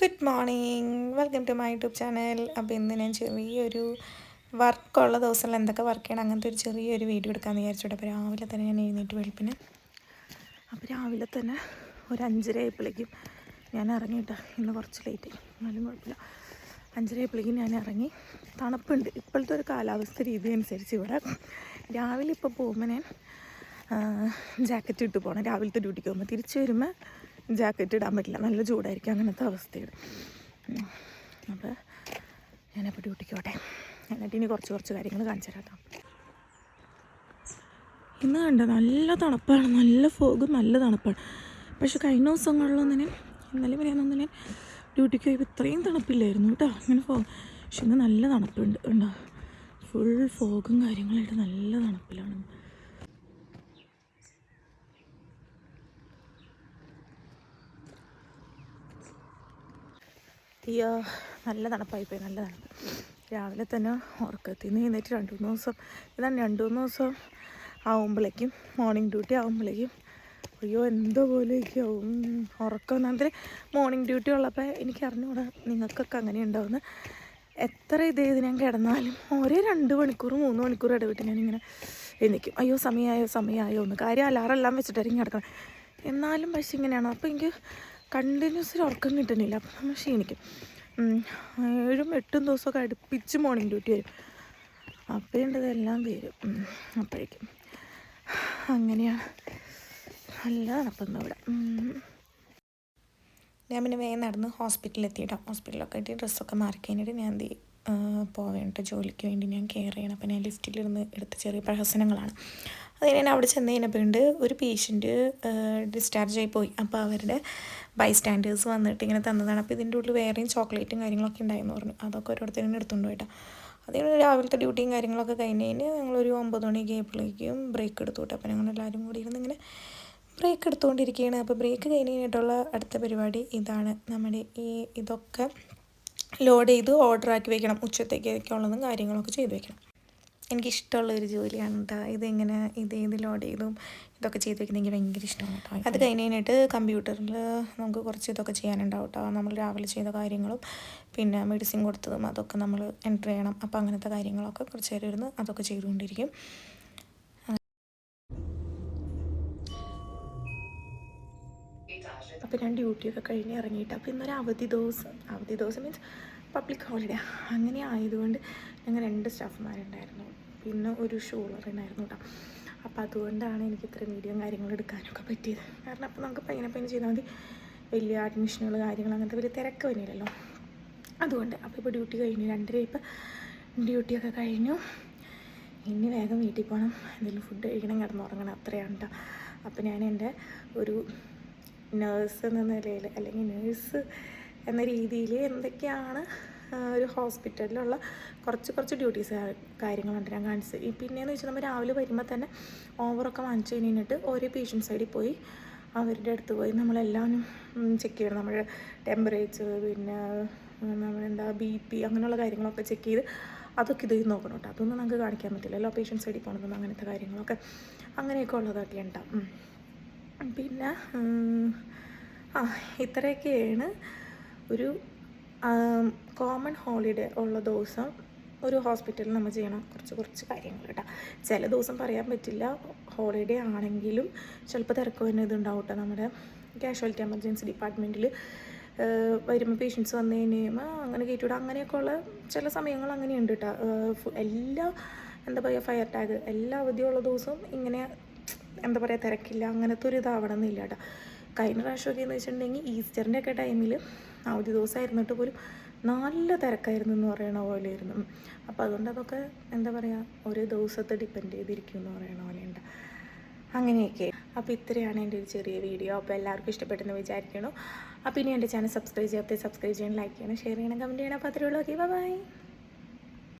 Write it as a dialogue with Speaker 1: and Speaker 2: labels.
Speaker 1: Good morning welcome to my YouTube channel അപ്പോൾ ഇന്ന് ഞാൻ ചെറിയൊരു വർക്കുള്ള ദിവസങ്ങളിൽ എന്തൊക്കെ വർക്ക് ചെയ്യണം അങ്ങനത്തെ ഒരു ചെറിയൊരു വീഡിയോ എടുക്കാമെന്ന് വിചാരിച്ചോട്ടെ അപ്പോൾ രാവിലെ തന്നെ ഞാൻ എഴുന്നേറ്റ് വെളുപ്പിന്. അപ്പോൾ രാവിലെ തന്നെ ഒരു അഞ്ചര ആയപ്പോഴേക്കും ഞാൻ ഇറങ്ങിയിട്ട് ഇന്ന് കുറച്ച് ലേറ്റ് ആയി. എന്നാലും കുഴപ്പമില്ല. അഞ്ചര ആയപ്പോഴേക്കും ഞാൻ ഇറങ്ങി. തണുപ്പുണ്ട്. ഇപ്പോഴത്തെ ഒരു കാലാവസ്ഥ രീതി അനുസരിച്ച് ഇവിടെ രാവിലെ ഇപ്പോൾ പോകുമ്പോൾ ഞാൻ ജാക്കറ്റ് ഇട്ട് പോകണം രാവിലത്തെ ഡ്യൂട്ടിക്ക് പോകുമ്പോൾ തിരിച്ച് വരുമ്പോൾ ജാക്കറ്റ് ഇടാൻ പറ്റില്ല. നല്ല ചൂടായിരിക്കും അങ്ങനത്തെ അവസ്ഥയാണ്. അപ്പം ഞാനപ്പോൾ ഡ്യൂട്ടിക്കോട്ടെ എന്നിട്ട് ഇനി കുറച്ച് കുറച്ച് കാര്യങ്ങൾ കാണിച്ചു തരാം ഇന്ന് കണ്ട നല്ല തണുപ്പാണ്. നല്ല ഫോഗും നല്ല തണുപ്പാണ്. പക്ഷെ കഴിഞ്ഞ ദിവസങ്ങളിലൊന്നും ഞാൻ ഇന്നലെ വരെയൊന്നും ഞാൻ ഡ്യൂട്ടിക്ക് പോയപ്പോൾ ഇത്രയും തണുപ്പില്ലായിരുന്നു കേട്ടോ. അങ്ങനെ ഫോ പക്ഷെ ഇന്ന് നല്ല തണുപ്പുണ്ട്. ഉണ്ടോ ഫുൾ ഫോഗും കാര്യങ്ങളായിട്ട് നല്ല തണുപ്പിലാണ്. അയ്യോ നല്ല തണുപ്പായിപ്പോയി നല്ല തണുപ്പ്. രാവിലെ തന്നെ ഉറക്കത്തിൽ നിന്ന് എഴുന്നേറ്റ് രണ്ട് മൂന്ന് ദിവസം ഇതാണ് രണ്ട് മൂന്ന് ദിവസം ആവുമ്പോഴേക്കും മോർണിംഗ് ഡ്യൂട്ടി ആവുമ്പോഴേക്കും അയ്യോ എന്തോ പോലെയൊക്കെ ആവും ഉറക്കം ഒന്നാമത്തെ മോർണിംഗ് ഡ്യൂട്ടി ഉള്ളപ്പോൾ എനിക്ക് അറിഞ്ഞുകൂടാ നിങ്ങൾക്കൊക്കെ അങ്ങനെ ഉണ്ടാവുന്ന എത്ര ഇത് ചെയ്ത് ഞാൻ കിടന്നാലും ഒരേ രണ്ട് മണിക്കൂർ മൂന്ന് മണിക്കൂർ ഇടവിട്ട് ഞാനിങ്ങനെ എഴുന്നേക്കും. അയ്യോ സമയമായോ സമയമായോ ഒന്ന് കാര്യം അലാറെല്ലാം വെച്ചിട്ടായിരിക്കും കിടക്കണം. എന്നാലും പക്ഷേ ഇങ്ങനെയാണ്. അപ്പോൾ എനിക്ക് കണ്ടിന്യൂസ് ഉറക്കം കിട്ടുന്നില്ല. അപ്പം നമ്മൾ ക്ഷീണിക്കും. ഏഴും എട്ടും ദിവസമൊക്കെ അടുപ്പിച്ച് മോർണിംഗ് ഡ്യൂട്ടി വരും. അപ്പോഴേണ്ടതെല്ലാം വരും അപ്പോഴേക്കും. അങ്ങനെയാണ്. നല്ല തണുപ്പൊന്നും ഇവിടെ. ഞാൻ പിന്നെ വേഗം നടന്ന് ഹോസ്പിറ്റലിൽ എത്തിയിട്ടോ. ഹോസ്പിറ്റലൊക്കെ ആയിട്ട് ഡ്രസ്സൊക്കെ മാറി കഴിഞ്ഞിട്ട് ഞാൻ എന്ത് പോവേണ്ട ജോലിക്ക് വേണ്ടി ഞാൻ കെയർ ചെയ്യണം. അപ്പം ഞാൻ ലിഫ്റ്റിലിരുന്ന് എടുത്ത ചെറിയ പ്രഹസനങ്ങളാണ്. അത് ഞാൻ അവിടെ ചെന്ന് കഴിഞ്ഞപ്പോഴുണ്ട് ഒരു പേഷ്യന്റ് ഡിസ്ചാർജ് ആയി പോയി. അപ്പോൾ അവരുടെ ബൈ സ്റ്റാൻഡേഴ്സ് വന്നിട്ട് ഇങ്ങനെ തന്നതാണ്. അപ്പോൾ ഇതിന്റെ ഉള്ളിൽ വേറെയും ചോക്ലേറ്റും കാര്യങ്ങളൊക്കെ ഉണ്ടായിരുന്നു പറഞ്ഞു. അതൊക്കെ ഓരോരുത്തരും എടുത്തുകൊണ്ട് പോയിട്ടാണ് അതിന് രാവിലത്തെ ഡ്യൂട്ടിയും കാര്യങ്ങളൊക്കെ കഴിഞ്ഞ് കഴിഞ്ഞ് ഞങ്ങളൊരു ഒമ്പത് മണി ആയപ്പോഴേക്കും ബ്രേക്ക് എടുത്തു വിട്ടു. അപ്പോൾ ഞങ്ങൾ എല്ലാവരും കൂടി ഇരുന്ന് ഇങ്ങനെ ബ്രേക്ക് എടുത്തുകൊണ്ടിരിക്കുകയാണ്. അപ്പോൾ ബ്രേക്ക് കഴിഞ്ഞ് കഴിഞ്ഞിട്ടുള്ള അടുത്ത പരിപാടി ഇതാണ്. നമ്മുടെ ഈ ഇതൊക്കെ ലോഡ് ചെയ്ത് ഓർഡർ ആക്കി വെക്കണം. ഉച്ചത്തേക്കൊക്കെ ഉള്ളതും കാര്യങ്ങളൊക്കെ ചെയ്ത് വെക്കണം. എനിക്കിഷ്ടമുള്ള ഒരു ജോലിയാണ് കേട്ടോ ഇതിങ്ങനെ ഇത് ഇത് ലോഡ് ചെയ്തും ഇതൊക്കെ ചെയ്ത് വെക്കുന്നത് എനിക്ക് ഭയങ്കര ഇഷ്ടമാണ് കേട്ടോ അത് കഴിഞ്ഞ് കഴിഞ്ഞിട്ട് കമ്പ്യൂട്ടറിൽ നമുക്ക് കുറച്ച് ഇതൊക്കെ ചെയ്യാനുണ്ടാവും കേട്ടോ നമ്മൾ രാവിലെ ചെയ്ത കാര്യങ്ങളും പിന്നെ മെഡിസിൻ കൊടുത്തതും അതൊക്കെ നമ്മൾ എൻട്രി ചെയ്യണം. അപ്പോൾ അങ്ങനത്തെ കാര്യങ്ങളൊക്കെ കുറച്ച് നേരം ഇരുന്ന് അതൊക്കെ ചെയ്തുകൊണ്ടിരിക്കും. അപ്പോൾ ഞാൻ ഡ്യൂട്ടിയൊക്കെ കഴിഞ്ഞ് ഇറങ്ങിയിട്ട് അപ്പോൾ ഇന്നൊരു അവധി ദിവസം. അവധി ദിവസം മീൻസ് പബ്ലിക് ഹോളിഡേ അങ്ങനെ ആയതുകൊണ്ട് ഞങ്ങൾ രണ്ട് സ്റ്റാഫ്മാരുണ്ടായിരുന്നു പിന്നെ ഒരു ഷോളർ ഉണ്ടായിരുന്നു കേട്ടോ. അപ്പോൾ അതുകൊണ്ടാണ് എനിക്ക് ഇത്ര വീഡിയോയും കാര്യങ്ങളും എടുക്കാനൊക്കെ പറ്റിയത്. കാരണം അപ്പോൾ നമുക്ക് പയ്യനെ പയ്യനെ ചെയ്താൽ മതി. വലിയ അഡ്മിഷനുകൾ കാര്യങ്ങൾ അങ്ങനത്തെ വലിയ തിരക്ക് വന്നില്ലല്ലോ അതുകൊണ്ട് അപ്പോൾ ഇപ്പോൾ ഡ്യൂട്ടി കഴിഞ്ഞു. രണ്ടര ഇപ്പം ഡ്യൂട്ടിയൊക്കെ കഴിഞ്ഞു. ഇനി വേഗം വീട്ടിൽ പോകണം. എന്തെങ്കിലും ഫുഡ് കഴിക്കണം കിടന്നുറങ്ങണം. അത്രയാണ് കേട്ടോ. അപ്പോൾ ഞാൻ എന്റെ ഒരു നേഴ്സ് എന്ന നിലയിൽ അല്ലെങ്കിൽ നേഴ്സ് എന്ന രീതിയിൽ എന്തൊക്കെയാണ് ഒരു ഹോസ്പിറ്റലിലുള്ള കുറച്ച് കുറച്ച് ഡ്യൂട്ടീസ് കാര്യങ്ങളുണ്ട് ഞാൻ കാണിച്ചത് പിന്നെയെന്ന് വെച്ചാൽ നമ്മൾ രാവിലെ വരുമ്പോൾ തന്നെ ഓവറൊക്കെ വാങ്ങിച്ചു കഴിഞ്ഞിട്ട് ഓരോ പേഷ്യന്റ് സൈഡിൽ പോയി അവരുടെ അടുത്ത് പോയി നമ്മളെല്ലാം ചെക്ക് ചെയ്യണം. നമ്മുടെ ടെമ്പറേച്ചർ പിന്നെ നമ്മളെന്താ ബി പി അങ്ങനെയുള്ള കാര്യങ്ങളൊക്കെ ചെക്ക് ചെയ്ത് അതൊക്കെ ഇത് നോക്കണം കേട്ടോ. അതൊന്നും നമുക്ക് കാണിക്കാൻ പറ്റില്ലല്ലോ. പേഷ്യൻസ് സൈഡിൽ പോകണമെന്നും അങ്ങനത്തെ കാര്യങ്ങളൊക്കെ അങ്ങനെയൊക്കെ ഉള്ളതൊക്കെ ഉണ്ടാവും പിന്നെ ആ ഇത്രയൊക്കെയാണ്. ഒരു കോമൺ ഹോളിഡേ ഉള്ള ദിവസം ഒരു ഹോസ്പിറ്റലിൽ നമ്മൾ ചെയ്യണം. കുറച്ച് കുറച്ച് കാര്യങ്ങൾ കേട്ടോ. ചില ദിവസം പറയാൻ പറ്റില്ല. ഹോളിഡേ ആണെങ്കിലും ചിലപ്പോൾ തിരക്ക് വരുന്ന ഇതുണ്ടാവും കേട്ടോ. നമ്മുടെ കാഷ്വാലിറ്റി എമർജൻസി ഡിപ്പാർട്ട്മെന്റിൽ വരുമ്പോൾ പേഷ്യൻസ് വന്നു കഴിയുമ്പോൾ അങ്ങനെ അങ്ങനെയൊക്കെ ഉള്ള ചില സമയങ്ങൾ അങ്ങനെയുണ്ട് കേട്ടോ. എല്ലാ എന്താ പറയുക ഫയർ ടാഗ് എല്ലാ അവധിയുള്ള ദിവസവും ഇങ്ങനെ എന്താ പറയുക തിരക്കില്ല അങ്ങനത്തെ ഒരു ഇതാവണം എന്നില്ല കേട്ടോ. കഴിഞ്ഞ പ്രാവശ്യമൊക്കെ എന്ന് വെച്ചിട്ടുണ്ടെങ്കിൽ ഈസ്റ്ററിന്റെ ഒക്കെ ടൈമിൽ അവധി ദിവസമായിരുന്നിട്ട് പോലും നല്ല തിരക്കായിരുന്നു എന്ന് പറയണ പോലെയായിരുന്നു അപ്പോൾ അതുകൊണ്ട് അതൊക്കെ എന്താ പറയുക ഒരു ദിവസത്തെ ഡിപ്പെൻഡ് ചെയ്തിരിക്കും എന്ന് പറയണ പോലെയുണ്ട് അങ്ങനെയൊക്കെ. അപ്പോൾ ഇത്രയാണ് എന്റെ ഒരു ചെറിയ വീഡിയോ. അപ്പോൾ എല്ലാവർക്കും ഇഷ്ടപ്പെട്ടെന്ന് വിചാരിക്കണോ അപ്പോൾ ഇനി എന്റെ ചാനൽ സബ്സ്ക്രൈബ് ചെയ്യാത്ത സബ്സ്ക്രൈബ് ചെയ്യണം ലൈക്ക് ചെയ്യണം ഷെയർ ചെയ്യണം കമന്റ് ചെയ്യണം. അപ്പോൾ അത്രയുള്ളൂ ഓക്കെ ബൈ.